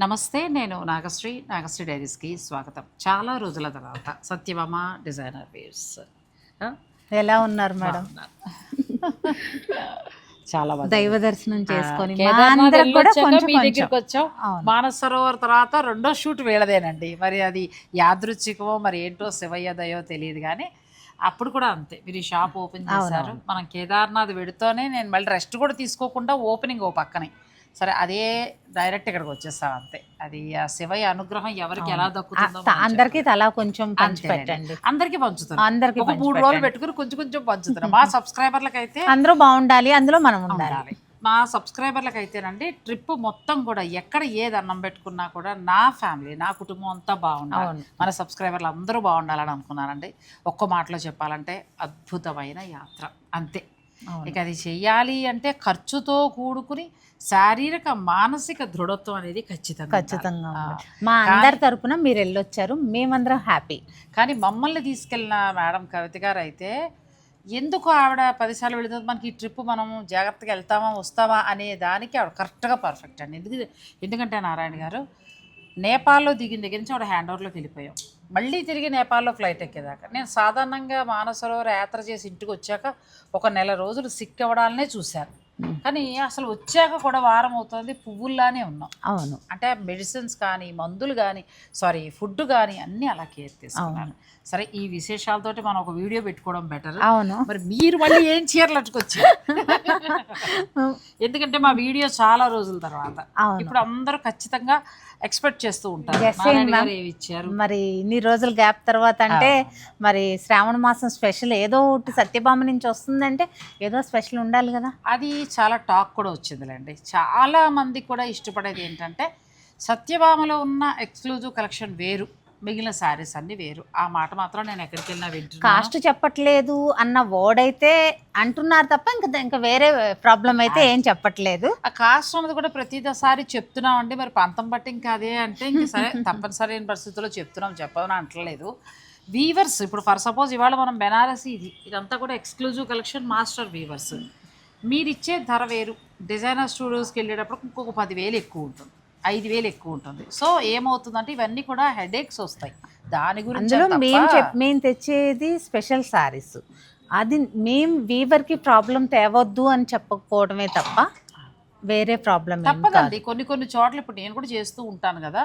నమస్తే నేను నాగశ్రీ నాగశ్రీ డైరీస్కి స్వాగతం. చాలా రోజుల తర్వాత సత్యభామ డిజైనర్ వేర్స్. ఎలా ఉన్నారు మేడం. చాలా. దైవ దర్శనం చేసుకొని వచ్చాం అవును. మానస సరోవర్ తర్వాత రెండో షూట్ వీళ్ళదేనండి. మరి అది యాదృచ్ఛికమో మరి ఏంటో శివయ్య దయో తెలియదు కానీ అప్పుడు కూడా అంతే. మీరు ఈ షాప్ ఓపెన్ చేశారు. మనం కేదార్నాథ్ వెడుతూనే నేను మళ్ళీ రెస్ట్ కూడా తీసుకోకుండా ఓపెనింగ్ ఓ పక్కనే. సరే అదే డైరెక్ట్ ఇక్కడికి వచ్చేస్తాం అంతే. అది ఆ శివయ్య అనుగ్రహం ఎవరికి ఎలా దక్కుతుందో అందరికి తలా కొంచెం పంచి అంతేనండి. పెట్టండి అందరికి పంచుతున్నాం. అందరికి ఒక మూడు రోజులు పెట్టుకుని కొంచెం కొంచెం పంచుతున్నాం. మా సబ్స్క్రైబర్లకు అయితే అందరూ బాగుండాలి అందులో మనం ఉండాలి. మా సబ్స్క్రైబర్లకు అయితేనండి ట్రిప్ మొత్తం కూడా ఎక్కడ ఏది అన్నం పెట్టుకున్నా కూడా నా ఫ్యామిలీ నా కుటుంబం అంతా బాగుండాలి. మన సబ్స్క్రైబర్లు అందరూ బాగుండాలని అనుకున్నానండి. ఒక్క మాటలో చెప్పాలంటే అద్భుతమైన యాత్ర. అంతే. ఇక అది చెయ్యాలి అంటే ఖర్చుతో కూడుకుని శారీరక మానసిక దృఢత్వం అనేది ఖచ్చితంగా ఖచ్చితంగా. మా అందరి తరపున మీరు వెళ్ళొచ్చారు. మేమందరం హ్యాపీ. కానీ మమ్మల్ని తీసుకెళ్ళిన మేడం కవిత గారు అయితే ఎందుకు ఆవిడ పదిసార్లు వెళుతుంది? మనకి ఈ ట్రిప్ మనం జాగ్రత్తగా వెళ్తామా వస్తామా? అనే దానికి ఆవిడ కరెక్ట్గా పర్ఫెక్ట్ అండి. ఎందుకు? ఎందుకంటే నారాయణ గారు నేపాల్లో దిగిన దగ్గర నుంచి ఆవిడ హ్యాండ్ ఓవర్లోకి వెళ్ళిపోయాం. మళ్ళీ తిరిగి నేపాల్లో ఫ్లైట్ ఎక్కేదాకా. నేను సాధారణంగా మానసరోవర యాత్ర చేసి ఇంటికి వచ్చాక ఒక నెల రోజులు సిక్ అవ్వడాలనే చూశాను. కానీ అసలు వచ్చాక కూడా వారం అవుతుంది పువ్వుల్లానే ఉన్నాం. అవును. అంటే మెడిసిన్స్ కానీ మందులు కానీ సారీ ఫుడ్ కానీ అన్నీ అలా కేర్ తీసుకున్నాను. సరే ఈ విశేషాలతోటి మనం ఒక వీడియో పెట్టుకోవడం బెటర్. అవును. మరి మీరు మళ్ళీ ఏం చీరలు అట్టుకొచ్చి ఎందుకంటే మా వీడియో చాలా రోజుల తర్వాత. ఇప్పుడు అందరూ ఖచ్చితంగా ఎక్స్పెక్ట్ చేస్తూ ఉంటారు. ఇచ్చారు? మరి ఇన్ని రోజుల గ్యాప్ తర్వాత అంటే మరి శ్రావణ మాసం స్పెషల్ ఏదో ఒకటి సత్యభామ నుంచి వస్తుందంటే ఏదో స్పెషల్ ఉండాలి కదా. అది చాలా టాక్ కూడా వచ్చిందిలేండి. చాలా మంది కూడా ఇష్టపడేది ఏంటంటే సత్యభామలో ఉన్న ఎక్స్క్లూజివ్ కలెక్షన్ వేరు. మిగిలిన శారీస్ అన్ని వేరు. ఆ మాట మాత్రం నేను ఎక్కడికి వెళ్ళినా కాస్ట్ చెప్పట్లేదు అన్న వర్డ్ అయితే అంటున్నారు తప్ప ఇంకా ఇంకా వేరే ప్రాబ్లం అయితే ఏం చెప్పట్లేదు. ఆ కాస్ట్ అన్నది కూడా ప్రతిసారి చెప్తున్నాం అండి మరి పంతం బట్టి ఇంకా అదే అంటే ఇంక సరే తప్పనిసరి అయిన పరిస్థితుల్లో చెప్తున్నాం చెప్పదని అంటలేదు. వీవర్స్ ఇప్పుడు ఫర్ సపోజ్ ఇవాళ మనం బెనారసి ఇది ఇదంతా కూడా ఎక్స్క్లూజివ్ కలెక్షన్ మాస్టర్ వీవర్స్ మీరు ఇచ్చే ధర వేరు. డిజైనర్ స్టూడియోస్కి వెళ్ళేటప్పుడు ఇంకొక పదివేలు ఎక్కువ ఉంటుంది. ఐదు వేలు ఎక్కువ ఉంటుంది సో ఏమవుతుందంటే ఇవన్నీ కూడా హెడేక్స్ వస్తాయి. దాని గురించి అందులో మేము చెప్ మేము తెచ్చేది స్పెషల్ సారీస్. అది మేము వీవర్కి ప్రాబ్లం తేవద్దు అని చెప్పకపోవడమే తప్ప వేరే ప్రాబ్లం తప్పదండి. కొన్ని కొన్ని చోట్ల ఇప్పుడు నేను కూడా చేస్తూ ఉంటాను కదా.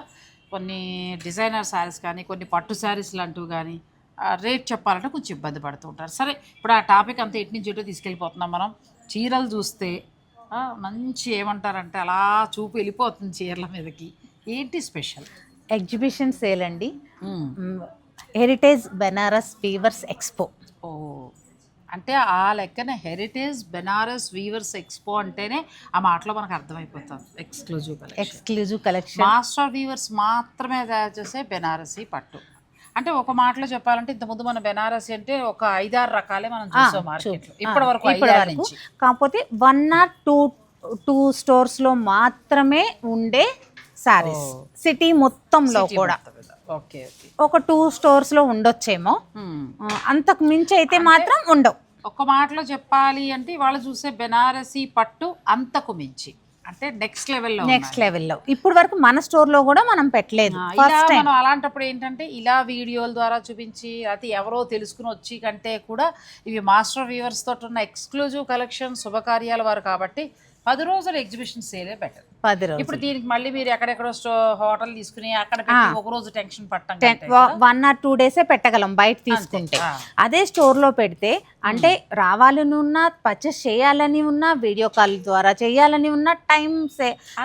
కొన్ని డిజైనర్ శారీస్ కానీ కొన్ని పట్టు శారీస్ లాంటివి కానీ రేట్ చెప్పాలంటే కొంచెం ఇబ్బంది పడుతూ ఉంటారు. సరే ఇప్పుడు ఆ టాపిక్ అంతా ఎటు నుంచి ఎటు తీసుకెళ్ళిపోతున్నాం మనం? చీరలు చూస్తే మంచి ఏమంటారంటే అలా చూపు వెళ్ళిపోతుంది చీరల మీదకి. ఏంటి స్పెషల్? ఎగ్జిబిషన్ సేల్ అండి. హెరిటేజ్ బెనారస్ వీవర్స్ ఎక్స్పో ఓ అంటే ఆ లెక్కన హెరిటేజ్ బెనారస్ వీవర్స్ ఎక్స్పో అంటేనే ఆ మాటలో మనకు అర్థమైపోతుంది. Exclusive collection exclusive collection master weavers మాత్రమే తయారు చేసే బెనారసీ పట్టు. అంటే ఒక మాటలో చెప్పాలంటే ఇంతకుముందు మన బెనారసీ అంటే ఒక ఐదారు రకాలే మనం చూసాం మార్కెట్లో ఇప్పటి వరకు ఐదారు నుంచి. కాకపోతే వన్ ఆర్ టూ టూ స్టోర్స్లో మాత్రమే ఉండే సారీస్ సిటీ మొత్తంలో కూడా. ఒక టూ స్టోర్స్లో ఉండొచ్చేమో. అంతకు మించి అయితే మాత్రం ఉండవు. ఒక మాటలో చెప్పాలి అంటే ఇవాళ చూసే బెనారసీ పట్టు అంతకు మించి. అంటే నెక్స్ట్ లెవెల్లో నెక్స్ట్ లెవెల్లో ఇప్పుడు వరకు మన స్టోర్లో కూడా మనం పెట్టలేదు. ఇలా ఫస్ట్ టైం అలాంటప్పుడు ఏంటంటే ఇలా వీడియోల ద్వారా చూపించి అది ఎవరో తెలుసుకుని వచ్చి కంటే కూడా ఇవి మాస్టర్ వ్యూవర్స్ తోటి ఉన్న ఎక్స్క్లూజివ్ కలెక్షన్ శుభకార్యాల వారు కాబట్టి పది రోజుల ఎగ్జిబిషన్ సేలే బెటర్ పది రోజులు. ఇప్పుడు దీనికి మళ్ళీ మీరు ఎక్కడెక్కడో హోటల్ తీసుకుని అక్కడ ఒక రోజు టెన్షన్ పట్టం కంటే వన్ ఆర్ టూ డేసే పెట్టగలం బయట తీసుకుంటే. అదే స్టోర్లో పెడితే అంటే రావాలని ఉన్నా పర్చేస్ చేయాలని ఉన్నా వీడియో కాల్ ద్వారా చేయాలని ఉన్నా టైం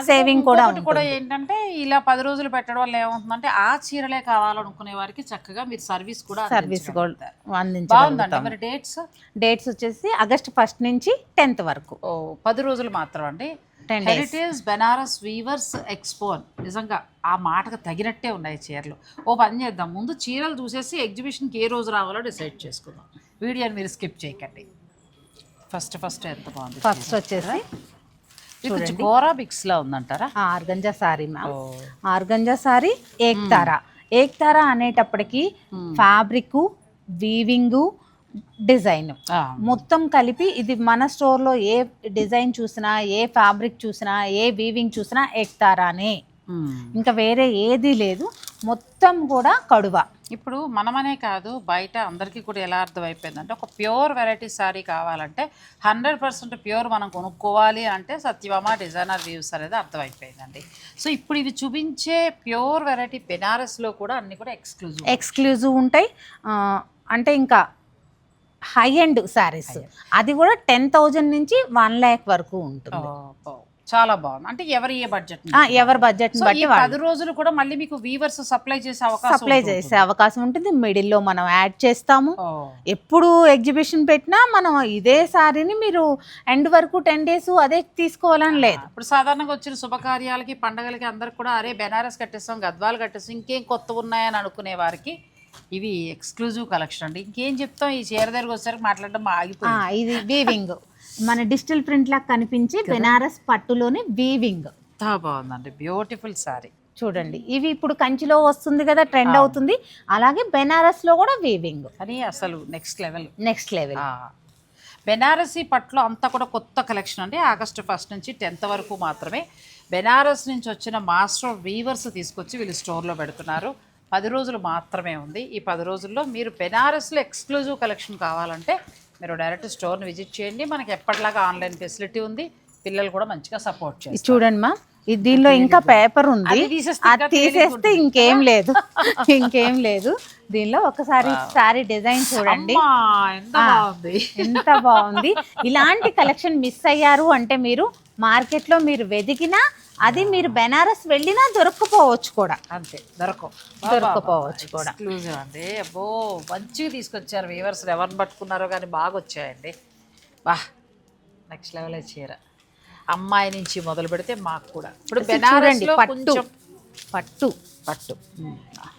సేవింగ్ కూడా కూడా ఏంటంటే ఇలా పది రోజులు పెట్టడం వల్ల ఏమవుతుందంటే ఆ చీరలే కావాలనుకునే వారికి చక్కగా మీరు సర్వీస్ కూడా సర్వీస్ కూడా మరి డేట్స్ డేట్స్ వచ్చేసి ఆగస్ట్ ఫస్ట్ నుంచి టెన్త్ వరకు. ఓ పది రోజులు మాత్రం అండి హెరిటేజ్ బెనారస్ వీవర్స్ ఎక్స్పో అని. నిజంగా ఆ మాటకు తగినట్టే ఉన్నాయి చీరలు. ఓ పని చేద్దాం. ముందు చీరలు చూసేసి ఎగ్జిబిషన్కి ఏ రోజు రావాలో డిసైడ్ చేసుకుందాం. వీడియోని మీరు స్కిప్ చేయకండి. ఫస్ట్ ఫస్ట్ ఎంత బాగుంది ఫస్ట్ వచ్చేసి కొంచెం గోరా బిక్స్లా ఉందంటారా? Organza sari ma'am. Organza sari Ektara Ektara అనేటప్పటికి ఫ్యాబ్రిక్ వీవింగ్ డిజైన్. మొత్తం కలిపి ఇది మన స్టోర్లో ఏ డిజైన్ చూసినా ఏ ఫ్యాబ్రిక్ చూసినా ఏ వీవింగ్ చూసినా ఏక్తారానే ఇంకా వేరే ఏది లేదు. మొత్తం కూడా కడువ. ఇప్పుడు మనమనే కాదు బయట అందరికీ కూడా ఎలా అర్థమైపోయిందంటే ఒక ప్యూర్ వెరైటీ శారీ కావాలంటే హండ్రెడ్ పర్సెంట్ ప్యూర్ మనం కొనుక్కోవాలి అంటే సత్యభామ డిజైనర్ వ్యూస్ అనేది అర్థమైపోయిందండి. సో ఇప్పుడు ఇవి చూపించే ప్యూర్ వెరైటీ బెనారస్లో కూడా అన్ని కూడా ఎక్స్క్లూజివ్ ఎక్స్క్లూజివ్ ఉంటాయి. అంటే ఇంకా హై ఎండ్ శారీస్ అది కూడా టెన్ థౌజండ్ నుంచి వన్ ల్యాక్ వరకు ఉంటుంది. చాలా బాగుంది. అంటే ఎవరి ఏ బడ్జెట్ ఎవరి ఈ బట్టి పది రోజులు కూడా మళ్ళీ మీకు వీవర్స్ సప్లై చేసే అవకాశం సప్లై. చేసే అవకాశం ఉంటుంది. మిడిల్లో మనం యాడ్ చేస్తాము. ఎప్పుడు ఎగ్జిబిషన్ పెట్టినా మనం ఇదే సారీని మీరు ఎండ్ వరకు టెన్ డేస్ అదే తీసుకోవాలని లేదు. ఇప్పుడు సాధారణంగా వచ్చిన శుభకార్యాలకి పండగలకి అందరికి కూడా అరే బెనారస్ కట్టేస్తాం గద్వాలు కట్టేస్తాం ఇంకేం కొత్త ఉన్నాయని అనుకునే వారికి ఇవి ఎక్స్క్లూజివ్ కలెక్షన్ అండి. ఇంకేం చెప్తాం? ఈ చీర దగ్గరకు వచ్చేసరికి మాట్లాడడం ఆగిపోయింది. ఇది వీవింగ్ మన డిజిటల్ ప్రింట్ లాగా కనిపించే బెనారస్ పట్టులోని వీవింగ్ బాగుందండి. బ్యూటిఫుల్ సారీ చూడండి. ఇవి ఇప్పుడు కంచిలో వస్తుంది కదా ట్రెండ్ అవుతుంది. అలాగే బెనారస్లో కూడా వీవింగ్ కానీ అసలు next level next level Banarasi పట్లో అంతా కూడా కొత్త కలెక్షన్ అండి. ఆగస్టు ఫస్ట్ నుంచి టెన్త్ వరకు మాత్రమే. బెనారస్ నుంచి వచ్చిన మాస్టర్ వీవర్స్ తీసుకొచ్చి వీళ్ళు స్టోర్లో పెడుతున్నారు. పది రోజులు మాత్రమే ఉంది. ఈ పది రోజుల్లో మీరు బెనారస్లో ఎక్స్క్లూజివ్ కలెక్షన్ కావాలంటే మీరు డైరెక్ట్ స్టోర్ని విజిట్ చేయండి. మనకి ఎప్పటిలాగా ఆన్లైన్ ఫెసిలిటీ ఉంది. పిల్లలు కూడా మంచిగా సపోర్ట్ చేస్తారు. చూడండి మా దీనిలో ఇంకా పేపర్ ఉంది. అది తీసేస్తే ఇంకా లేదు. ఇంకేం లేదు. దీనిలో ఒకసారి సారీ డిజైన్ చూడండి. ఎంత బాగుంది. ఇలాంటి కలెక్షన్ మిస్ అయ్యారు అంటే మీరు మార్కెట్లో మీరు వెతికినా అది మీరు బెనారస్ వెళ్ళినా దొరక్కపోవచ్చు కూడా. అంతే దొరకవు. దొరకపోవచ్చు కూడా. ఎక్స్క్లూజివ్ అండి. అబ్బో మంచిగా తీసుకొచ్చారు వీవర్స్ ఎవరిని పట్టుకున్నారో కానీ బాగా వచ్చాయండి. బా నెక్స్ట్ లెవెల్ చీర. అమ్మాయి నుంచి మొదలు పెడితే మాకు కూడా. ఇప్పుడు చూడండి బెనారస్లో పట్టు పట్టు. పట్టు.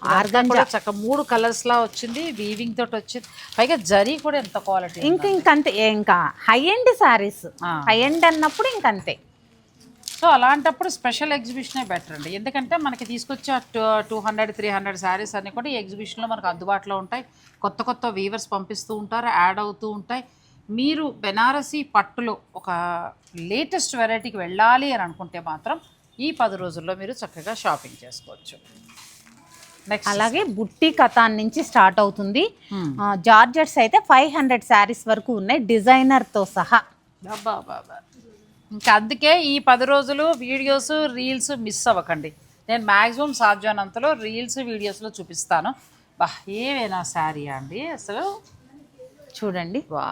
ఆర్గంజా కూడా చక్క మూడు కలర్స్ లా వచ్చింది. వీవింగ్ తోటి వచ్చింది. పైగా జరీ కూడా ఎంత క్వాలిటీ ఇంకా ఇంకంతే ఇంకా high end saris. High end అన్నప్పుడు ఇంకంతే. సో అలాంటప్పుడు స్పెషల్ ఎగ్జిబిషనే బెటర్ అండి. ఎందుకంటే మనకి తీసుకొచ్చే two two hundred three hundred saris అన్నీ కూడా ఈ ఎగ్జిబిషన్లో మనకు అందుబాటులో ఉంటాయి. కొత్త కొత్త వీవర్స్ పంపిస్తూ ఉంటారు యాడ్ అవుతూ ఉంటాయి. మీరు బెనారసీ పట్టులో ఒక లేటెస్ట్ వెరైటీకి వెళ్ళాలి అని అనుకుంటే మాత్రం ఈ పది రోజుల్లో మీరు చక్కగా షాపింగ్ చేసుకోవచ్చు. అలాగే బుట్టి కథాన్ నుంచి స్టార్ట్ అవుతుంది. జార్జెట్స్ అయితే ఫైవ్ హండ్రెడ్ శారీస్ వరకు ఉన్నాయి డిజైనర్తో సహా. అబ్బా బాబా ఇంకా అందుకే ఈ పది రోజులు వీడియోస్ రీల్స్ మిస్ అవ్వకండి. నేను మ్యాక్సిమం సాధ్యమైనంతలో రీల్స్ వీడియోస్లో చూపిస్తాను. బా ఏమైనా శారీ అండి అసలు? చూడండి. వా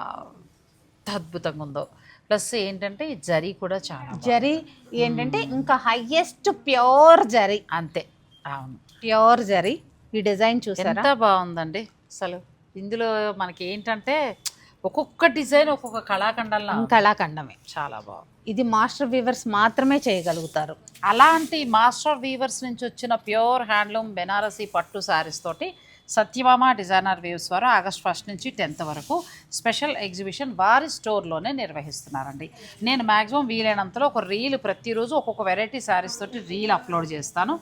అద్భుతంగా ఉందో. ప్లస్ ఏంటంటే ఈ జరీ కూడా చాలా. జరీ ఏంటంటే ఇంకా హైయెస్ట్ ప్యూర్ జరీ. అంతే. అవును. ప్యూర్ జరీ. ఈ డిజైన్ చూసారా? ఎంత బాగుందండి. అసలు ఇందులో మనకి ఏంటంటే ఒక్కొక్క డిజైన్ ఒక్కొక్క కళాఖండంలో. కళాఖండమే. చాలా బాగుంది. ఇది మాస్టర్ వీవర్స్ మాత్రమే చేయగలుగుతారు. అలాంటి మాస్టర్ వీవర్స్ నుంచి వచ్చిన ప్యూర్ హ్యాండ్లూమ్ బెనారసీ పట్టు శారీస్ తోటి సత్యభామ డిజైనర్ వేవ్స్ వారు ఆగస్ట్ ఫస్ట్ నుంచి టెన్త్ వరకు స్పెషల్ ఎగ్జిబిషన్ వారి స్టోర్లోనే నిర్వహిస్తున్నారండి. నేను మ్యాక్సిమం వీలైనంతలో ఒక రీల్ ప్రతిరోజు ఒక్కొక్క వెరైటీ శారీస్ తోటి రీల్ అప్లోడ్ చేస్తాను.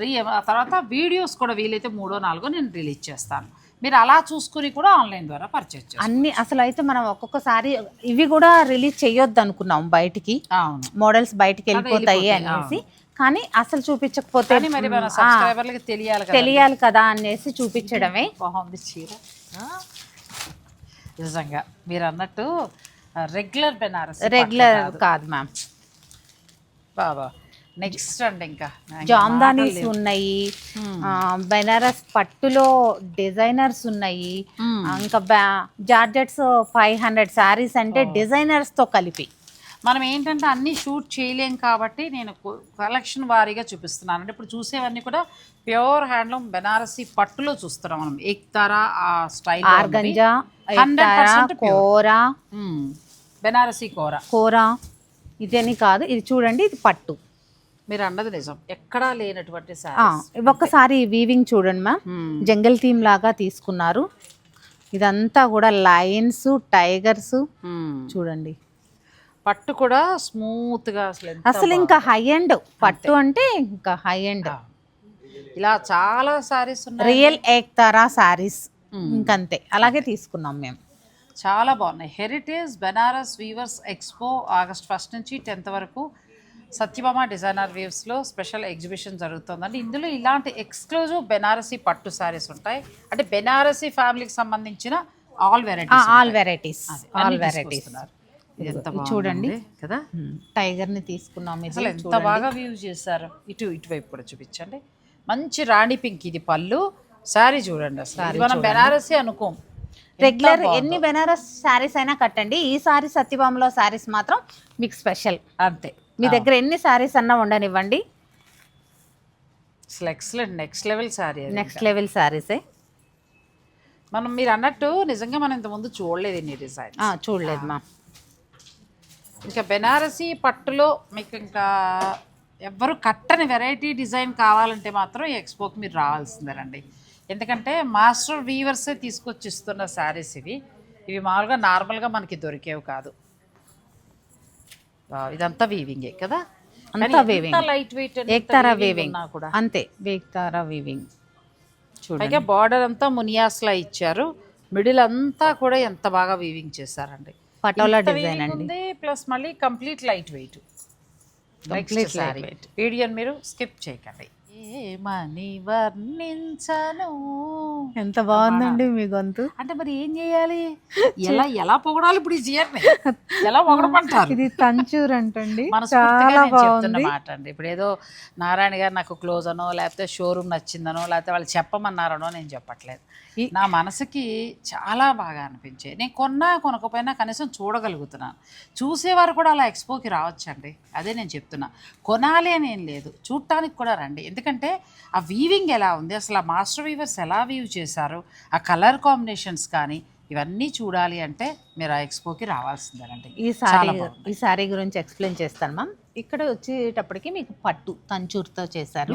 రీ తర్వాత వీడియోస్ కూడా వీలైతే మూడో నాలుగో నేను రిలీజ్ చేస్తాను. మీరు అలా చూసుకుని కూడా ఆన్లైన్ ద్వారా పర్చేజ్ అన్ని అసలు అయితే మనం ఒక్కొక్కసారి ఇవి కూడా రిలీజ్ చేయొద్దు అనుకున్నాం బయటికి. అవును. మోడల్స్ బయటికి వెళ్ళిపోతాయి అనేసి. కానీ అసలు చూపించకపోతే మరి మన ఆ, సబ్స్క్రైబర్లకి తెలియాలి కదా. తెలియాలి కదా అనేసి చూపించడమే. బాగుంది చీర? నిజంగా మీరు అన్నట్టు రెగ్యులర్ బెనారస్ రెగ్యులర్ కాదు. మ్యామ్ బాబా. నెక్స్ట్ అండి ఇంకా. జామ్దానీస్ ఉన్నాయి. బెనారస్ పట్టులో డిజైనర్స్ ఉన్నాయి. ఇంకా బ్యా- జార్జెట్స్ ఫైవ్ హండ్రెడ్ శారీస్ అంటే డిజైనర్స్తో కలిపి. మనం ఏంటంటే అన్ని షూట్ చేయలేం కాబట్టి నేను కలెక్షన్ వారీగా చూపిస్తున్నాను. అంటే ఇప్పుడు చూసేవన్నీ కూడా ప్యూర్ హ్యాండ్లూమ్ బెనారసీ పట్టులో చూస్తున్నాం మనం. ఏక్తారా ఆ స్టైల్ కోరా. బెనారసీ కూర. కోరా. ఇదని కాదు ఇది చూడండి ఇది పట్టు. మీరు అన్నది నిజం. ఎక్కడా లేనటువంటి ఒక్కసారి వీవింగ్ చూడండి మ్యామ్ జంగల్ థీమ్ లాగా తీసుకున్నారు. ఇదంతా కూడా లైన్స్ టైగర్స్. చూడండి. పట్టు కూడా స్మూత్గా అసలు అసలు ఇంకా హై ఎండ్ పట్టు అంటే ఇంకా హై ఎండ్ ఇలా చాలా సారీస్ ఉన్నాయి. రియల్ ఏక్తారా శారీస్ ఇంకంతే. అలాగే తీసుకున్నాం మేము. చాలా బాగున్నాయి. Heritage Banaras weavers expo August first నుంచి టెన్త్ వరకు సత్యభామ డిజైనర్ వేవ్స్లో స్పెషల్ ఎగ్జిబిషన్ జరుగుతుందండి. ఇందులో ఇలాంటి ఎక్స్క్లూజివ్ బెనారసీ పట్టు శారీస్ ఉంటాయి. అంటే బెనారసీ ఫ్యామిలీకి సంబంధించిన all varieties all varieties all varieties చూడండి. కదా? టైగర్ని తీసుకున్నాం అసలు ఎంత బాగా వ్యూ చేశారు. ఇటు ఇటువైపు కూడా చూపించండి. మంచి రాణి పింక్ ఇది పళ్ళు. శారీ చూడండి అసలు. మనం బెనారసీ అనుకోం. రెగ్యులర్. ఎన్ని బెనారస్ శారీస్ అయినా కట్టండి. ఈ సారీ సత్యభామలో శారీస్ మాత్రం మీకు స్పెషల్ అంతే. మీ దగ్గర ఎన్ని శారీస్ అన్నా ఉండనివ్వండి. Excellent next level sari next level శారీసే మనం మీరు అన్నట్టు నిజంగా మనం ఇంతకుముందు చూడలేదు ఇన్ని డిజైన్ చూడలేదు మా. ఇంకా బెనారసీ పట్టులో మీకు ఇంకా ఎవ్వరు కట్టని వెరైటీ డిజైన్ కావాలంటే మాత్రం ఈ ఎక్స్పోకి మీరు రావాల్సిందేనండి. ఎందుకంటే మాస్టర్ వీవర్సే తీసుకొచ్చి ఇస్తున్న శారీస్ ఇవి. ఇవి మామూలుగా నార్మల్గా మనకి దొరికేవి కాదు. ఇదంతా వీవింగే కదా? అంతా weaving. Light weight Ektara weaving కూడా. అంతే వేక్తారా వీవింగ్ చూడండి. బార్డర్ అంతా మునియాస్లా ఇచ్చారు. మిడిల్ అంతా కూడా ఎంత బాగా వీవింగ్ చేశారండి. పటోలా డిజైన్ అండి. ప్లస్ మళ్ళీ complete light weight Complete light weight. వీడియోని మీరు స్కిప్ చేయకండి. ఏమని వర్ణించను. ఎంత బాగుందండి మీ గొంతు. అంటే మరి ఏం చేయాలి? ఎలా ఎలా పొగడాలి ఇప్పుడు ఈ చీరని ఎలా పొగడమంటారు? ఇది తంచూర్ అంటండి చాలా బాగుంది. మాట అండి. ఇప్పుడు ఏదో నారాయణ గారు నాకు క్లోజ్ అనో లేకపోతే షోరూమ్ నచ్చిందనో లేకపోతే వాళ్ళు చెప్పమన్నారనో నేను చెప్పట్లేదు. నా మనసుకి చాలా బాగా అనిపించాయి. నేను కొన్నా కొనకపోయినా కనీసం చూడగలుగుతున్నాను. చూసేవారు కూడా అలా ఎక్స్పోకి రావచ్చండి. అదే నేను చెప్తున్నా. కొనాలి అని ఏం లేదు. చూడటానికి కూడా రండి. ఎందుకంటే ఆ వీవింగ్ ఎలా ఉంది? అసలు ఆ మాస్టర్ వీవర్స్ ఎలా వీవ్ చేశారు? ఆ కలర్ కాంబినేషన్స్ కానీ ఇవన్నీ చూడాలి అంటే మీరు ఆ ఎక్స్పోకి రావాల్సిందేనండి. ఈ సారీ ఈ సారీ గురించి ఎక్స్ప్లెయిన్ చేస్తాను మ్యామ్ ఇక్కడ వచ్చేటప్పటికి మీకు పట్టు తంచూర్తో చేశారు.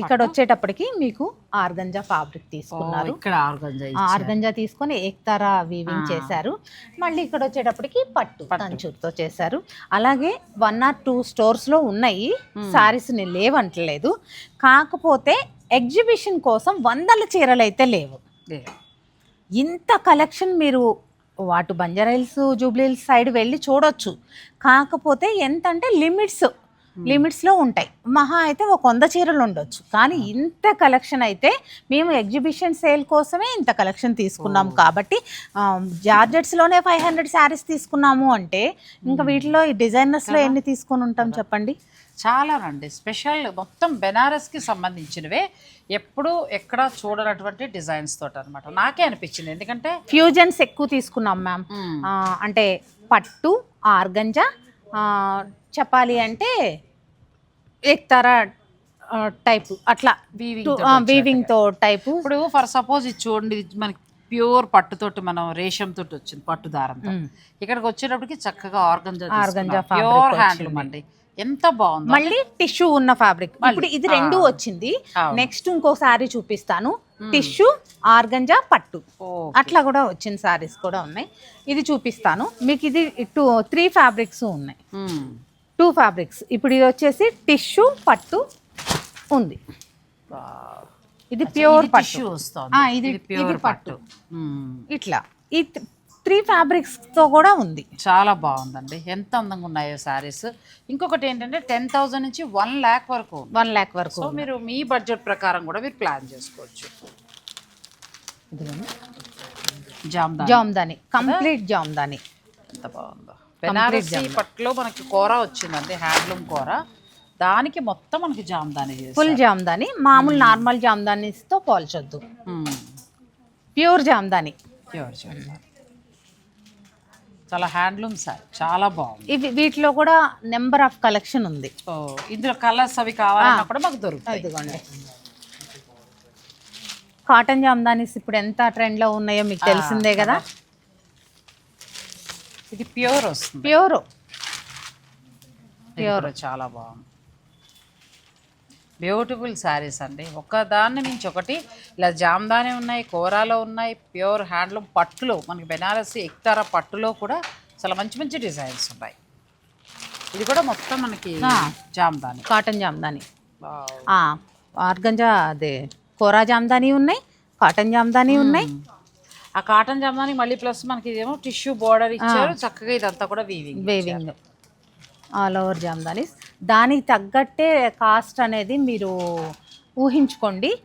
ఇక్కడ వచ్చేటప్పటికి మీకు ఆర్గంజా ఫ్యాబ్రిక్ ఓ, తీసుకున్నారు ఇక్కడ ఆర్గంజా తీసుకొని ఏక్తారా వీవింగ్ చేశారు. మళ్ళీ ఇక్కడ వచ్చేటప్పటికి పట్టు తంచూర్తో చేశారు. అలాగే వన్ ఆర్ టూ స్టోర్స్లో ఉన్నాయి. సారీస్ లేవంటలేదు. కాకపోతే ఎగ్జిబిషన్ కోసం వందల చీరలు అయితే లేవు. ఇంత కలెక్షన్ మీరు వాటు బంజారాయిల్స్ జూబ్లీహిల్స్ సైడ్ వెళ్ళి చూడొచ్చు. కాకపోతే ఎంత అంటే లిమిట్స్ లిమిట్స్లో ఉంటాయి. మహా అయితే ఒక వంద చీరలు ఉండొచ్చు. కానీ ఇంత కలెక్షన్ అయితే మేము ఎగ్జిబిషన్ సేల్ కోసమే ఇంత కలెక్షన్ తీసుకున్నాం కాబట్టి జార్జెట్స్లోనే ఫైవ్ హండ్రెడ్ శారీస్ తీసుకున్నాము అంటే ఇంకా వీటిలో ఈ డిజైనర్స్లో ఎన్ని తీసుకొని ఉంటాం చెప్పండి? చాలానండి స్పెషల్ మొత్తం బెనారస్కి సంబంధించినవే. ఎప్పుడు ఎక్కడ చూడనటువంటి డిజైన్స్ తోటి అనమాట నాకే అనిపించింది. ఎందుకంటే ఫ్యూజన్స్ ఎక్కువ తీసుకున్నాం మ్యామ్. అంటే పట్టు ఆర్గంజా చెప్పాలి అంటే ఎక్తారా టైపు. అట్లా వీవింగ్తో టైపు. ఇప్పుడు ఫర్ సపోజ్ ఇది చూడండి మనకి ప్యూర్ పట్టుతోటి మనం రేషం తోటి వచ్చింది పట్టు దారంతో ఇక్కడికి వచ్చేటప్పటికి చక్కగా ఆర్గంజా fabric ప్యూర్. హ్యాండ్లూమ్ అండి. ఎంత బాగుంది. మళ్ళీ టిష్యూ ఉన్న ఫ్యాబ్రిక్ ఇప్పుడు ఇది రెండు వచ్చింది. నెక్స్ట్ ఇంకో సారీ చూపిస్తాను. టిష్యూ ఆర్గంజా పట్టు. అట్లా కూడా వచ్చిన సారీస్ కూడా ఉన్నాయి. ఇది చూపిస్తాను. మీకు ఇది టూ త్రీ ఫ్యాబ్రిక్స్ ఉన్నాయి. టూ ఫ్యాబ్రిక్స్ ఇప్పుడు ఇది వచ్చేసి టిష్యూ పట్టు ఉంది. ఇది ప్యూర్ పట్టు. ఇది- ప్యూర్ పట్టు. ఇట్లా. ఈ త్రీ ఫ్యాబ్రిక్స్తో కూడా ఉంది. చాలా బాగుందండి. ఎంత అందంగా ఉన్నాయో శారీస్. ఇంకొకటి ఏంటంటే టెన్ థౌజండ్ నుంచి వన్ ల్యాక్ వరకు. వన్ ల్యాక్ వరకు సో మీరు మీ బడ్జెట్ ప్రకారం కూడా మీరు ప్లాన్ చేసుకోవచ్చు. జామ్దాని. జామ్దాని. కంప్లీట్ జామ్దాని. ఎంత బాగుందో. బెనారసీ పట్టులో మనకి కూర వచ్చిందండి హ్యాండ్లూమ్ కూర. దానికి మొత్తం మనకి జామ్దాని ఫుల్ జామ్దాని. మామూలు నార్మల్ జామ్దానితో పోల్చొద్దు. ప్యూర్ జామ్దాని. ప్యూర్ జామ్దాని. చాలా హ్యాండ్లూమ్ సార్ చాలా బాగుంది. ఇవి వీటిలో కూడా నెంబర్ ఆఫ్ కలెక్షన్ ఉంది. సో ఇందులో కలర్స్ అవి కావాలన్నా కూడా మాకు దొరుకుతాయి. ఇదిగోండి కాటన్ జామ్దానీస్ ఇప్పుడు ఎంత ట్రెండ్లో ఉన్నాయో మీకు తెలిసిందే కదా? ఇది ప్యూర్ వస్తుంది. ప్యూర్. ప్యూర్ చాలా బాగుంది. బ్యూటిఫుల్ శారీస్ అండి. ఒక దాన్ని మించి ఒకటి. ఇలా జామ్దాని ఉన్నాయి కోరాలో ఉన్నాయి ప్యూర్ హ్యాండ్లూమ్ పట్టులో. మనకి బెనారసి ఎక్తారా పట్టులో కూడా చాలా మంచి మంచి డిజైన్స్ ఉన్నాయి. ఇది కూడా మొత్తం మనకి జామ్దాని. కాటన్ జామ్దాని. ఆర్గంజా అదే కోరా జామ్దాని ఉన్నాయి కాటన్ జామ్దాని ఉన్నాయి. ఆ కాటన్ జామ్దాని మళ్ళీ ప్లస్ మనకి ఇదేమో టిష్యూ బోర్డర్ ఇచ్చారు. చక్కగా ఇదంతా కూడా weaving weaving all over jamdanis. దానికి తగ్గట్టే కాస్ట్ అనేది మీరు ఊహించుకోండి.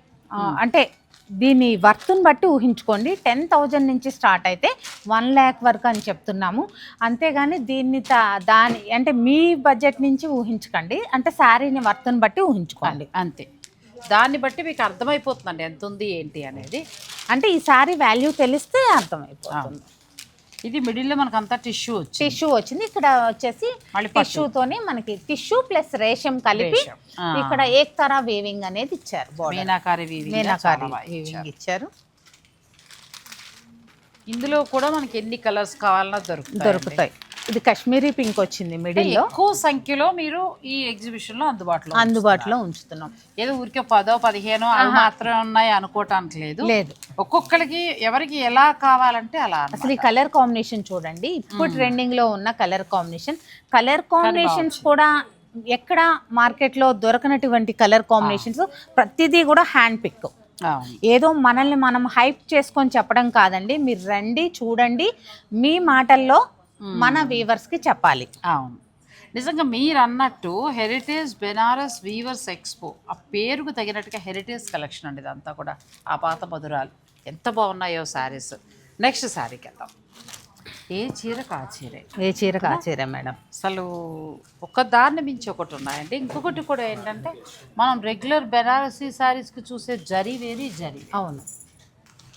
అంటే దీని వర్త్ని బట్టి ఊహించుకోండి. టెన్ థౌజండ్ నుంచి స్టార్ట్ అయితే వన్ ల్యాక్ వరకు అని చెప్తున్నాము. అంతేగాని దీన్ని తా- దాని అంటే మీ బడ్జెట్ నుంచి ఊహించకండి. అంటే శారీని వర్త్ని బట్టి ఊహించుకోండి. అంతే. దాన్ని బట్టి మీకు అర్థమైపోతుందండి. ఎంత ఉంది ఏంటి అనేది. అంటే ఈ శారీ వాల్యూ తెలిస్తే అర్థమైపోతుంది. ఇది మిడిల్లో మనకు అంతా టిష్యూ టిష్యూ వచ్చింది ఇక్కడ వచ్చేసి పట్టు. టిష్యూతోని మనకి టిష్యూ ప్లస్ రేషం కలిపి. ఇక్కడ ఏక్తారా వీవింగ్ అనేది ఇచ్చారు. మీనాకారి వీవింగ్. ఇచ్చారు ఇందులో కూడా మనకి ఎన్ని కలర్స్ కావాలన్నా దొరుకుతాయి దొరుకుతాయి ఇది కాశ్మీరీ పింక్ వచ్చింది మిడిల్లో ఎక్కువ సంఖ్యలో మీరు ఈ ఎగ్జిబిషన్లో అందుబాటులో అందుబాటులో ఉంచుతున్నాం. ఏదో ఊరికే పదో పదిహేనో అవి మాత్రమే ఉన్నాయి అనుకోవటానికి లేదు. లేదు. ఒక్కొక్కరికి ఎవరికి ఎలా కావాలంటే అలా. అసలు ఈ కలర్ కాంబినేషన్ చూడండి. ఇప్పుడు ట్రెండింగ్లో ఉన్న కలర్ కాంబినేషన్. కలర్ కాంబినేషన్స్ కూడా ఎక్కడ మార్కెట్లో దొరకనటువంటి కలర్ కాంబినేషన్స్ ప్రతిదీ కూడా హ్యాండ్ పిక్. ఏదో మనల్ని మనం హైప్ చేసుకొని చెప్పడం కాదండి. మీరు రండి చూడండి. మీ మాటల్లో మన వీవర్స్కి చెప్పాలి. అవును. నిజంగా మీరు అన్నట్టు హెరిటేజ్ బెనారస్ వీవర్స్ ఎక్స్పో ఆ పేరుకు తగినట్టుగా హెరిటేజ్ కలెక్షన్ అండి ఇదంతా కూడా ఆ పాత మధురాలు. ఎంత బాగున్నాయో శారీస్. నెక్స్ట్ శారీకి వెళ్దాం. ఏ చీర కా చీరే? ఏ చీర కా చీర మేడం? అసలు ఒక దాన్ని మించి ఒకటి ఉన్నాయండి. ఇంకొకటి కూడా ఏంటంటే మనం రెగ్యులర్ బెనారసీ శారీస్కి చూసే జరీ వేరి జరీ అవును.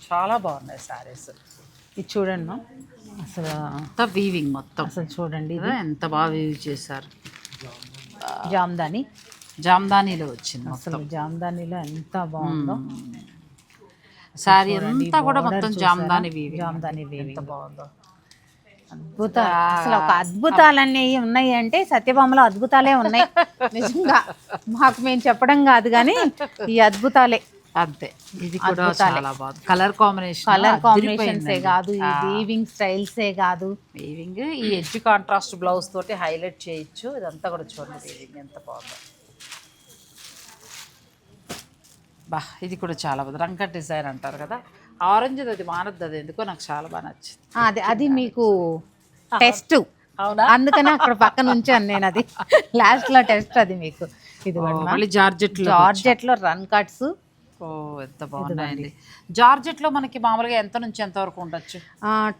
చాలా బాగున్నాయి శారీస్. ఇది చూడండి. అసలు అంతా వీవింగ్ మొత్తం. అసలు చూడండి ఎంత బాగా వీవ్ చేశారు. జామ్దాని. జామ్దానీలో వచ్చింది అసలు జామ్దానిలో ఎంత బాగుందో. శారీ అంతా కూడా మొత్తం జామ్దాని వీవింగ్ జామ్దాని ఎంత వీవింగ్ బాగుందో. అద్భుత అసలు ఒక అద్భుతాలన్నీ ఉన్నాయి అంటే సత్యభామలో అద్భుతాలే ఉన్నాయి. నిజంగా మాకు మేము చెప్పడం కాదు కానీ ఈ అద్భుతాలే. అంతే. ఇది కూడా చాలా బాగుంది. కలర్ కాంబినేషన్ కలర్ కాంబినేషన్సే కాదు ఈ వీవింగ్ స్టైల్సే కాదు. వీవింగ్ ఈ ఎడ్జ్ కాంట్రాస్ట్ బ్లౌజ్ తోటి హైలైట్ చేయొచ్చు. ఇదంతా కూడా చూడండి వీవింగ్ ఎంత బాగుందో. బా ఇది కూడా చాలా బాగుంది. రంక డిజైన్ అంటారు కదా. ఆరెంజ్ అది మానద్దు అది ఎందుకో నాకు చాలా బాగా నచ్చింది. అది అది మీకు టెస్ట్ అవునా? అందుకనే అక్కడ పక్కన ఉంచాను నేను అది. లాస్ట్లో టెస్ట్ అది మీకు. ఇది మళ్ళీ జార్జెట్ జార్జెట్లో రన్ కట్స్ ఓ ఎంత బాగున్నాయండి. జార్జెట్లో మనకి మామూలుగా ఎంత నుంచి ఎంత వరకు ఉండొచ్చు?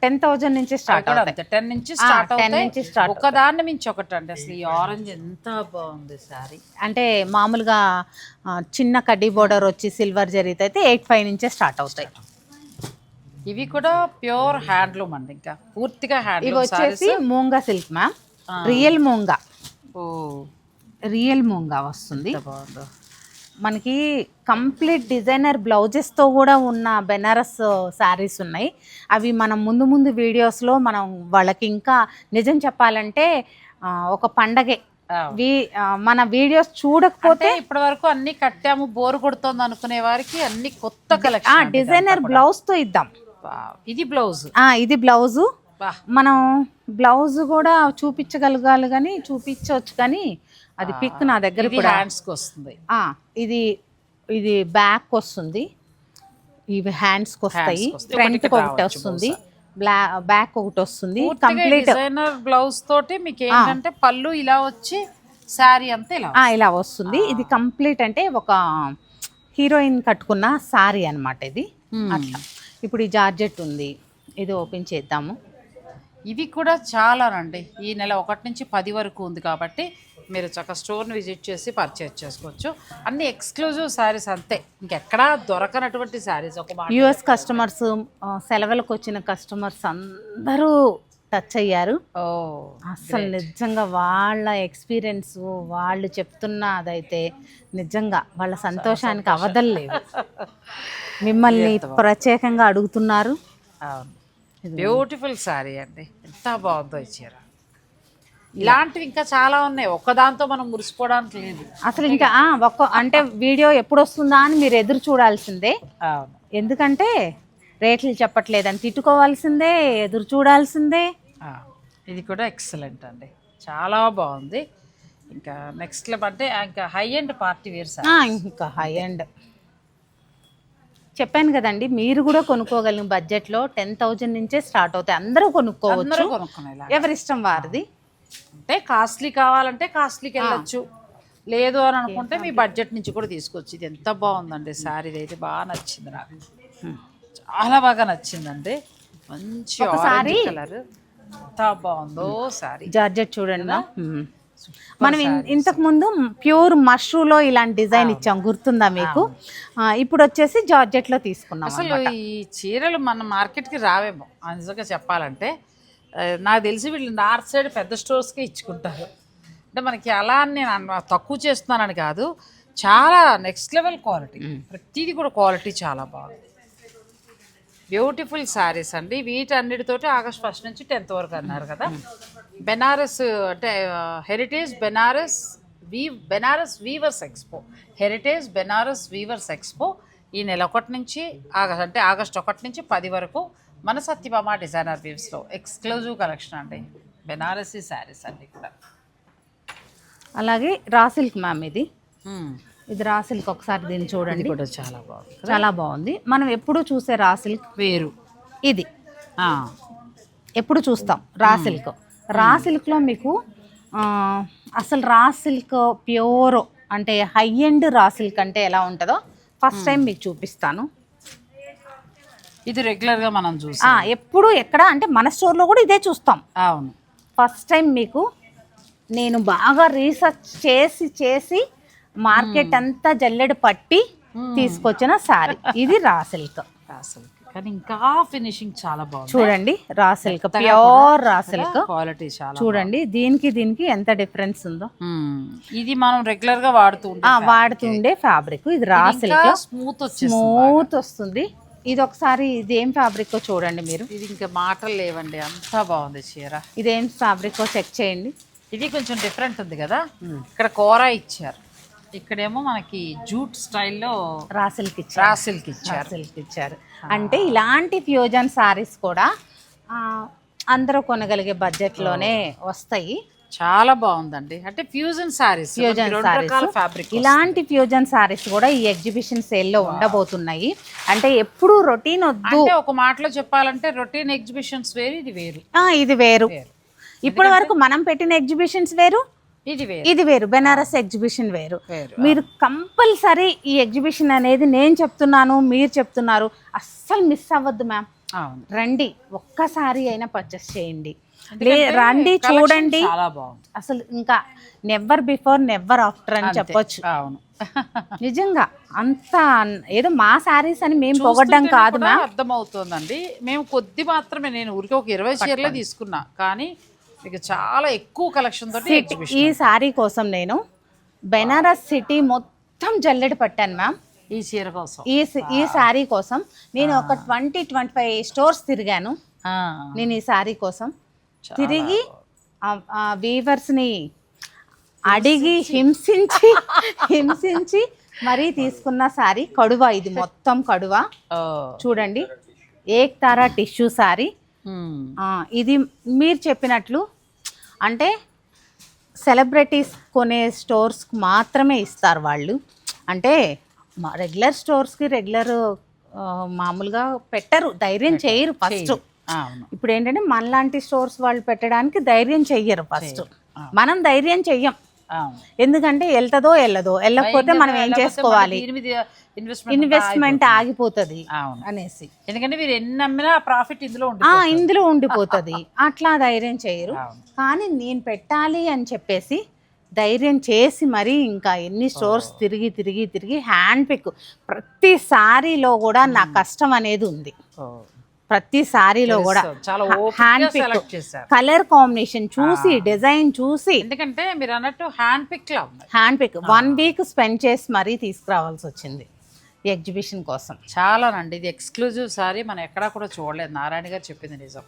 టెన్ థౌజండ్ నుంచి స్టార్ట్ అవుతాయి. టెన్ నుంచి స్టార్ట్ 10 అవుతాయి. నుంచి start ఒకదాన్ని మించి ఒకటి అండి అసలు ఈ ఆరెంజ్ ఎంత బాగుంది సారీ. అంటే మామూలుగా చిన్న కడ్డీ బోర్డర్ వచ్చి సిల్వర్ జరిగితే అయితే ఎయిట్ ఫైవ్ నుంచే స్టార్ట్ అవుతాయి. ఇవి కూడా ప్యూర్ హ్యాండ్లూమ్ అండి ఇంకా. పూర్తిగా ఇవి హ్యాండ్లూమ్ వచ్చేసి moonga silk ma'am real moonga. ఓ. రియల్ మూంగా వస్తుంది. బాగుందో. మనకి కంప్లీట్ డిజైనర్ బ్లౌజెస్తో కూడా ఉన్న బెనారస్ శారీస్ ఉన్నాయి. అవి మనం ముందు ముందు వీడియోస్లో మనం వాళ్ళకి ఇంకా నిజం చెప్పాలంటే ఒక పండగే. మన వీడియోస్ చూడకపోతే ఇప్పటి వరకు అన్ని కట్టాము బోర్ కొడుతోంది అనుకునే వారికి అన్ని కొత్త కలెక్షన్ డిజైనర్ బ్లౌజ్తో ఇద్దాం. ఇది బ్లౌజ్. ఆ, ఇది బ్లౌజు. మనం బ్లౌజ్ కూడా చూపించగలగాలి కానీ చూపించవచ్చు కానీ అది పిక్ నా దగ్గర ఇది కూడా. హ్యాండ్స్కి వస్తుంది. ఇది ఇది బ్యాక్ వస్తుంది. ఇవి హ్యాండ్స్కి వస్తాయి. ఫ్రంట్ ఒకటి వస్తుంది. బ్లా బ్యాక్ ఒకటి వస్తుంది. కంప్లీట్ డిజైనర్ బ్లౌజ్ తోటి మీకు ఏంటంటే పళ్ళు ఇలా వచ్చి శారీ అంతా ఇలా ఇలా వస్తుంది. ఇది కంప్లీట్ అంటే ఒక హీరోయిన్ కట్టుకున్న సారీ అన్నమాట ఇది. అట్లా. ఇప్పుడు ఈ జార్జెట్ ఉంది. ఇది ఓపెన్ చేద్దాము. ఇవి కూడా చాలానండి. ఈ నెల ఒకటి నుంచి పది వరకు ఉంది కాబట్టి మీరు చక్కగా స్టోర్ని విజిట్ చేసి పర్చేజ్ చేసుకోవచ్చు. అన్ని ఎక్స్క్లూజివ్ శారీస్ అంతే. ఇంకెక్కడా దొరకనటువంటి శారీస్. ఒక యుఎస్ కస్టమర్స్ సెలవులకు వచ్చిన కస్టమర్స్ అందరూ టచ్ అయ్యారు. ఓ అసలు నిజంగా వాళ్ళ ఎక్స్పీరియన్స్ వాళ్ళు చెప్తున్న అదైతే నిజంగా వాళ్ళ సంతోషానికి అవధలు లేవు. మిమ్మల్ని ప్రత్యేకంగా అడుగుతున్నారు. అవును. బ్యూటిఫుల్ శారీ అండి. ఎంత బాగుందో ఈ చీర ఇలాంటివి ఇంకా చాలా ఉన్నాయి. ఒక్కదాంతో మనం మురిసిపోవడానికి లేదు. అసలు ఇంకా ఒక్క అంటే వీడియో ఎప్పుడు వస్తుందా అని మీరు ఎదురు చూడాల్సిందే. ఎందుకంటే రేట్లు చెప్పట్లేదని తిట్టుకోవాల్సిందే ఎదురు చూడాల్సిందే. ఇది కూడా ఎక్సలెంట్ అండి. చాలా బాగుంది. ఇంకా నెక్స్ట్ అంటే ఇంకా high end party wear sir ఇంకా హై అండ్ చెప్పాను కదండి మీరు కూడా కొనుక్కోగలిగిన బడ్జెట్లో టెన్ థౌజండ్ నుంచే స్టార్ట్ అవుతాయి. అందరూ కొనుక్కోవచ్చు. కొనుక్కునేలా ఎవరిష్టం వారిది? అంటే కాస్ట్లీ కావాలంటే కాస్ట్లీకి వెళ్ళొచ్చు. లేదు అని అనుకుంటే మీ బడ్జెట్ నుంచి కూడా తీసుకోవచ్చు ఇది ఎంత బాగుందండి ఇది అయితే బాగా నచ్చింది నాకు. చాలా బాగా నచ్చిందండి. మంచి కలర్. ఎంత బాగుందో శారీ జార్జెట్ చూడండి. మనం ఇంతకు ముందు ప్యూర్ మష్రూలో ఇలాంటి డిజైన్ ఇచ్చాం గుర్తుందా మీకు? ఇప్పుడు వచ్చేసి జార్జెట్లో తీసుకున్నాం అసలు ఈ చీరలు మన మార్కెట్కి రావేమో ఆ నిజంగా చెప్పాలంటే. నాకు తెలిసి వీళ్ళు నార్త్ సైడ్ పెద్ద స్టోర్స్కే ఇచ్చుకుంటారు. అంటే మనకి అలా అని నేను తక్కువ చేస్తున్నానని కాదు చాలా నెక్స్ట్ లెవెల్ క్వాలిటీ. ప్రతిదీ కూడా క్వాలిటీ చాలా బాగుంది. బ్యూటిఫుల్ శారీస్ అండి. వీటన్నిటితోటి ఆగస్ట్ ఫస్ట్ నుంచి టెన్త్ వరకు అన్నారు కదా. బెనారస్ అంటే heritage Banaras we Banaras weavers expo heritage Banaras weavers expo ఈ నెల ఒకటి నుంచి ఆగస్ట్ అంటే ఆగస్ట్ ఒకటి నుంచి పది వరకు మన సత్యభామ డిజైనర్ వీవ్స్లో ఎక్స్క్లూజివ్ కలెక్షన్ అండి. బెనారసీ శారీస్ అండి ఇక్కడ. అలాగే రా సిల్క్ మ్యామ్ ఇది. ఇది రా సిల్క్ ఒకసారి దీన్ని చూడండి. కూడా చాలా బాగుంది. చాలా బాగుంది. మనం ఎప్పుడు చూసే రా సిల్క్? వేరు. ఇది. ఎప్పుడు చూస్తాం? Raw silk. రా సిల్క్లో మీకు అసలు రా సిల్క్ ప్యూర్ అంటే హై ఎండ్ రా సిల్క్ అంటే ఎలా ఉంటుందో ఫస్ట్ టైం మీకు చూపిస్తాను. ఇది రెగ్యులర్గా మనం చూసి ఆ, ఎప్పుడు ఎక్కడ అంటే మన స్టోర్లో కూడా ఇదే చూస్తాం. అవును. ఫస్ట్ టైం మీకు నేను బాగా రీసెర్చ్ చేసి చేసి మార్కెట్ అంతా జల్లెడ పట్టి తీసుకొచ్చిన శారీ ఇది రా సిల్క్. అసలు కానీ ఇంకా ఫినిషింగ్ చాలా బాగుంది. చూడండి raw silk. Pure raw silk. Quality చాలా చూడండి దీనికి దీనికి ఎంత డిఫరెన్స్ ఉందో. ఇది మనం రెగ్యులర్గా వాడుతూ వాడుతుండే ఫ్యాబ్రిక్ ఇది రా సిల్క్. స్మూత్ స్మూత్ వస్తుంది. ఇది ఒకసారి ఇది ఏం ఫ్యాబ్రిక్ చూడండి మీరు. ఇది ఇంకా మాటలు లేవండి. అంత బాగుంది చీర. ఇదేం ఫ్యాబ్రిక్ చెక్ చేయండి. ఇది కొంచెం డిఫరెంట్ ఉంది కదా. ఇక్కడ కూర ఇచ్చారు. ఇక్కడేమో మనకి జూట్ స్టైల్లో రా సిల్క్ ఇచ్చారు. రా సిల్క్ రా ఇచ్చారు. ఇచ్చారు అంటే ఇలాంటి ఫ్యూజన్ సారీస్ కూడా అందరూ కొనగలిగే బడ్జెట్లోనే వస్తాయి. చాలా బాగుందండి. అంటే fusion saris. Fusion saris. Fabric ఇలాంటి ఫ్యూజన్ సారీస్ కూడా ఈ ఎగ్జిబిషన్ సేల్లో ఉండబోతున్నాయి. అంటే ఎప్పుడు రొటీన్ వద్దు. ఒక మాటలో చెప్పాలంటే రొటీన్ ఎగ్జిబిషన్స్ వేరు ఇది వేరు. ఇది వేరు. వేరు. ఇప్పటి వరకు మనం పెట్టిన ఎగ్జిబిషన్స్ వేరు ఇది వేరు. బెనారస్ ఎగ్జిబిషన్ వేరు. మీరు కంపల్సరీ ఈ ఎగ్జిబిషన్ అనేది నేను చెప్తున్నాను మీరు చెప్తున్నారు. అస్సలు మిస్ అవ్వద్దు మ్యామ్. రండి ఒక్కసారి అయినా పర్చేస్ చేయండి. రండి చూడండి. అసలు ఇంకా నెవర్ బిఫోర్ నెవర్ ఆఫ్టర్ అని చెప్పొచ్చు. అవును. నిజంగా అంత ఏదో మా శారీస్ అని మేము పొగడ్డం కాదు అర్థమవుతోందండి. మేము కొద్ది మాత్రమే నేను ఊరికి ఒక ఇరవై చీరలే తీసుకున్నా. కానీ మీకు చాలా ఎక్కువ కలెక్షన్ తోటి ఈ శారీ కోసం నేను బెనారస్ సిటీ మొత్తం జల్లెడ పట్టాను మ్యామ్ ఈ చీర కోసం. ఈ ఈ శారీ కోసం నేను ఒక ట్వంటీ ట్వంటీ ఫైవ్ స్టోర్స్ తిరిగాను. ఆ, నేను ఈ శారీ కోసం. తిరిగి వీవర్స్ని అడిగి హింసించి హింసించి మరీ తీసుకున్న శారీ కడువ ఇది మొత్తం కడువ. చూడండి. ఏక్ తారా టిష్యూ శారీ ఆ, ఇది మీరు చెప్పినట్లు అంటే సెలబ్రిటీస్ కొనే స్టోర్స్కి మాత్రమే ఇస్తారు వాళ్ళు. అంటే రెగ్యులర్ స్టోర్స్కి రెగ్యులర్ మామూలుగా పెట్టరు ధైర్యం చేయరు ఫస్ట్. ఇప్పుడు ఏంటంటే మనలాంటి స్టోర్స్ వాళ్ళు పెట్టడానికి ధైర్యం చెయ్యరు ఫస్ట్. మనం ధైర్యం చెయ్యం. ఎందుకంటే వెళ్తుందో వెళ్ళదో వెళ్ళకపోతే మనం ఏం చేసుకోవాలి? ఇన్వెస్ట్మెంట్ ఆగిపోతుంది. అనేసి. ఎందుకంటే మీరు ఎన్ని అమ్మినా ప్రాఫిట్ ఇందులో ఇందులో ఉండిపోతుంది. అట్లా ధైర్యం చేయరు. కానీ నేను పెట్టాలి అని చెప్పేసి ధైర్యం చేసి మరీ ఇంకా ఎన్ని స్టోర్స్ తిరిగి తిరిగి తిరిగి హ్యాండ్ పిక్ ప్రతి సారీలో కూడా నా కష్టం అనేది ఉంది. ప్రతి సారీలో కూడా చాలా హ్యాండ్ పిక్ కలర్ కాంబినేషన్ చూసి డిజైన్ చూసి. ఎందుకంటే మీరు అన్నట్టు hand pick hand pick one week spend చేసి మరీ తీసుకురావాల్సి వచ్చింది ఈ ఎగ్జిబిషన్ కోసం. చాలానండి ఇది ఎక్స్క్లూజివ్ సారీ మనం ఎక్కడా కూడా చూడలేదు. నారాయణ గారు చెప్పింది నిజం.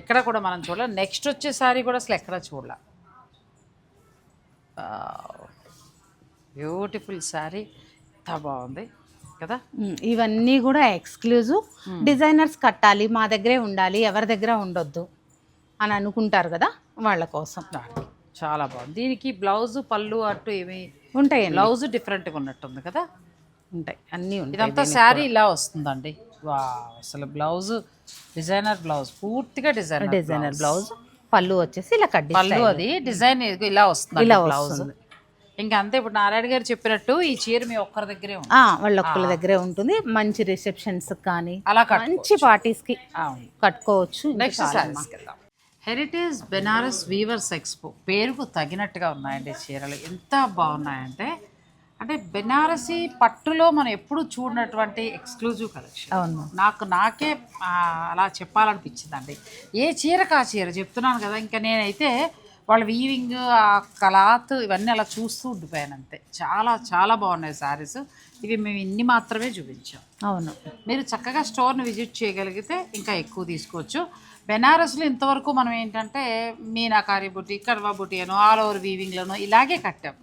ఎక్కడ కూడా మనం చూడలేదు. నెక్స్ట్ వచ్చే సారీ కూడా అసలు ఎక్కడా చూడలే. బ్యూటిఫుల్ సారీ ఎంత బాగుంది. కదా? ఇవన్నీ కూడా ఎక్స్క్లూజివ్. డిజైనర్స్ కట్టాలి మా దగ్గరే ఉండాలి ఎవరి దగ్గర ఉండొద్దు అని అనుకుంటారు కదా వాళ్ళ కోసం. చాలా బాగుంది. దీనికి బ్లౌజ్ పళ్ళు అటు ఏమి ఉంటాయండి. బ్లౌజ్ డిఫరెంట్గా ఉన్నట్టుంది కదా? ఉంటాయి. అన్నీ ఉంటాయి. ఇదంతా శారీ ఇలా వస్తుందండి. వా అసలు బ్లౌజ్ డిజైనర్ బ్లౌజ్ పూర్తిగా డిజైనర్ డిజైనర్ బ్లౌజ్. పళ్ళు వచ్చేసి ఇలా కడ్డీ పళ్ళు. అది డిజైన్ ఇలా వస్తుంది ఇలా బ్లౌజ్. ఇంకా అంతే ఇప్పుడు నారాయణ గారు చెప్పినట్టు ఈ చీర మీ ఒక్కరి దగ్గరే వాళ్ళ ఒక్కళ్ళ దగ్గరే ఉంటుంది. మంచి రిసెప్షన్స్ కానీ అలా మంచి పార్టీస్కి కట్టుకోవచ్చు. Next heritage Banaras weavers expo పేరుకు తగినట్టుగా ఉన్నాయండి చీరలు. ఎంత బాగున్నాయంటే అంటే బెనారసీ పట్టులో మనం ఎప్పుడు చూడనటువంటి ఎక్స్క్లూజివ్ కలెక్షన్ అవును. నాకు నాకే అలా చెప్పాలనిపించిందండి. ఏ చీరకు ఆ చీర? చెప్తున్నాను కదా ఇంకా నేనైతే వాళ్ళ వీవింగ్ ఆ క్లాత్ ఇవన్నీ అలా చూస్తూ ఉండిపోయాను అంతే. చాలా చాలా బాగున్నాయి శారీస్ ఇవి మేము ఇన్ని మాత్రమే చూపించాం. అవును. మీరు చక్కగా స్టోర్ని విజిట్ చేయగలిగితే ఇంకా ఎక్కువ తీసుకోవచ్చు. బెనారస్లో ఇంతవరకు మనం ఏంటంటే మీనాకారి బుట్టి కర్వా బుట్టి అను ఆల్ ఓవర్ వీవింగ్లను ఇలాగే కట్టాం.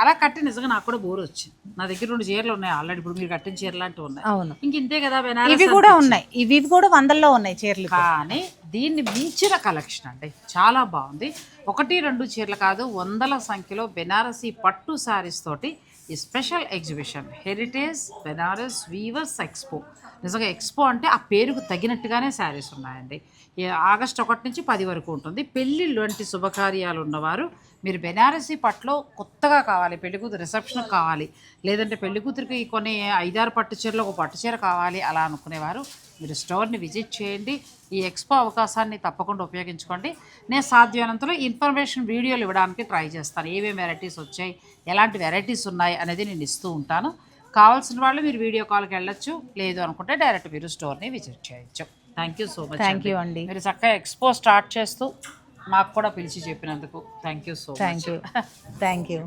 అలా కట్టి నిజంగా నాకు కూడా బోర్ వచ్చింది. నా దగ్గర రెండు చీరలు ఉన్నాయి ఆల్రెడీ ఇప్పుడు మీరు కట్టిన చీర లాంటివి ఉన్నాయి. అవును. ఇంక ఇంతే కదా బెనారస్ ఇవి కూడా ఉన్నాయి. ఇవి కూడా వందల్లో ఉన్నాయి చీరలు కానీ దీన్ని మించిన కలెక్షన్ అండి. చాలా బాగుంది. ఒకటి రెండు చీరలు కాదు వందల సంఖ్యలో బెనారసీ పట్టు శారీస్ తోటి ఈ special exhibition heritage Banaras weavers expo నిజంగా ఎక్స్పో అంటే ఆ పేరుకు తగినట్టుగానే శారీస్ ఉన్నాయండి. ఆగస్ట్ ఒకటి నుంచి పది వరకు ఉంటుంది. పెళ్ళిళ్ళు వంటి శుభకార్యాలు ఉన్నవారు మీరు బెనారసీ పట్లో కొత్తగా కావాలి పెళ్ళి కూతురు రిసెప్షన్ కావాలి లేదంటే పెళ్ళి కూతురికి కొన్ని ఐదారు పట్టు చీరలు ఒక పట్టు చీర కావాలి అలా అనుకునేవారు. మీరు స్టోర్ని విజిట్ చేయండి. ఈ ఎక్స్పో అవకాశాన్ని తప్పకుండా ఉపయోగించుకోండి. నేను సాధ్యమైనంతలో ఇన్ఫర్మేషన్ వీడియోలు ఇవ్వడానికి ట్రై చేస్తాను. ఏమేమి వెరైటీస్ వచ్చాయి ఎలాంటి వెరైటీస్ ఉన్నాయి అనేది నేను ఇస్తూ ఉంటాను. కావాల్సిన వాళ్ళు మీరు వీడియో కాల్కి వెళ్ళొచ్చు. లేదు అనుకుంటే డైరెక్ట్ మీరు స్టోర్ని విజిట్ చేయొచ్చు. Thank you so much thank you అండి. మీరు చక్కగా ఎక్స్పో స్టార్ట్ చేస్తూ మాకు కూడా పిలిచి చెప్పినందుకు thank you so much thank you thank you